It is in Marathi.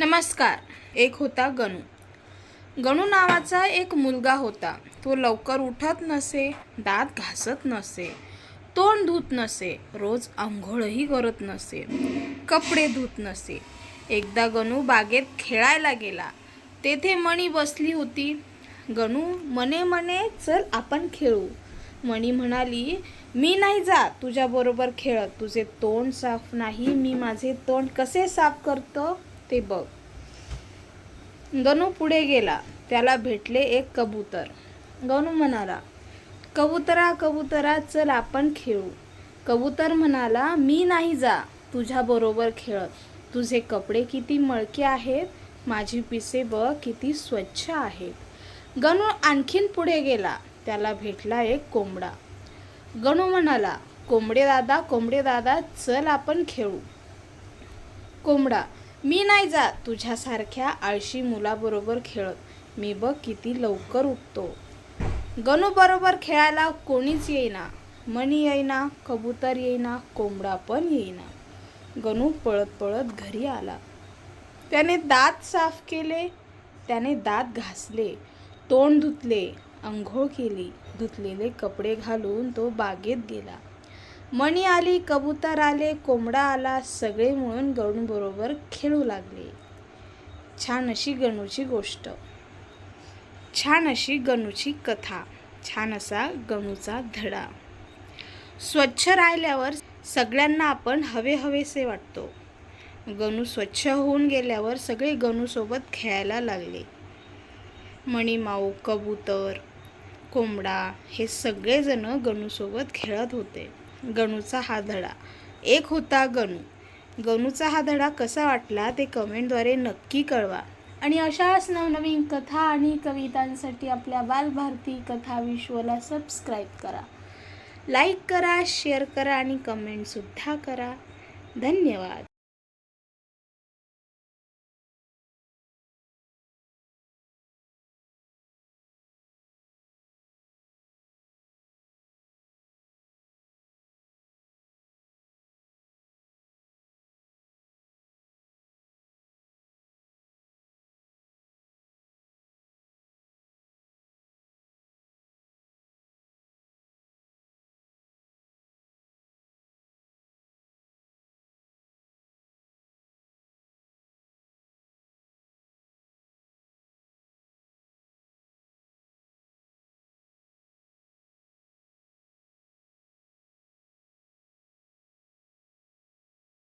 नमस्कार एक होता गणू. गणू नावाचा एक मुलगा होता. तो लवकर उठत नसे दात घासत नसे तोंड धुत नसे रोज आंघोळही करत नसे कपडे धुत नसे. एकदा गणू बागेत खेळायला गेला. तेथे मणी बसली होती. गणू मने मने चल आपण खेळू. मणी म्हणाली मी नाही जा तुझ्याबरोबर खेळत. तुझे तोंड साफ नाही. मी माझे तोंड कसे साफ करतो? ते बघ. गणू पुढे गेला. त्याला भेटले एक कबूतर. गणू म्हणाला कबुतरा कबूतरा चल आपण खेळू. कबूतर म्हणाला मी नाही जा. तुझ्याबरोबर खेळत. तुझे कपडे किती मळके आहेत. माझी पिसे बघ किती स्वच्छ आहेत. गणू आणखीन पुढे गेला. त्याला भेटला एक कोंबडा. गणू म्हणाला कोंबडे दादा कोंबडे दादा चल आपण खेळू. कोंबडा मी नाही जात तुझ्यासारख्या आळशी मुलाबरोबर खेळत. मी बघ किती लवकर उठतो. गणूबरोबर खेळायला कोणीच येईना. मणी येईना कबूतर येईना कोंबडा पण येईना. गणू पळत पळत घरी आला. त्याने दात साफ केले त्याने दात घासले तोंड धुतले आंघोळ केली धुतलेले कपडे घालून तो बागेत गेला. मणी आली कबूतर आले कोंबडा आला सगळे मिळून गणूबरोबर खेळू लागले. छान अशी गणूची गोष्ट. छान अशी गणूची कथा. छान असा गणूचा धडा. स्वच्छ राहिल्यावर सगळ्यांना आपण हवे हवेसे वाटतो. गणू स्वच्छ होऊन गेल्यावर सगळे गणूसोबत खेळायला लागले. मणिमाऊ कबूतर कोंबडा हे सगळेजण गणूसोबत खेळत होते. गणूचा हा धडा. एक होता गणू. गणूचा हा धडा कसा वाटला ते कमेंटद्वारे नक्की कळवा. आणि अशाच नवनवीन कथा आणि कवितांसाठी आपल्या बालभारती कथा विश्वला सबस्क्राईब करा. लाईक करा शेअर करा आणि कमेंटसुद्धा करा. धन्यवाद.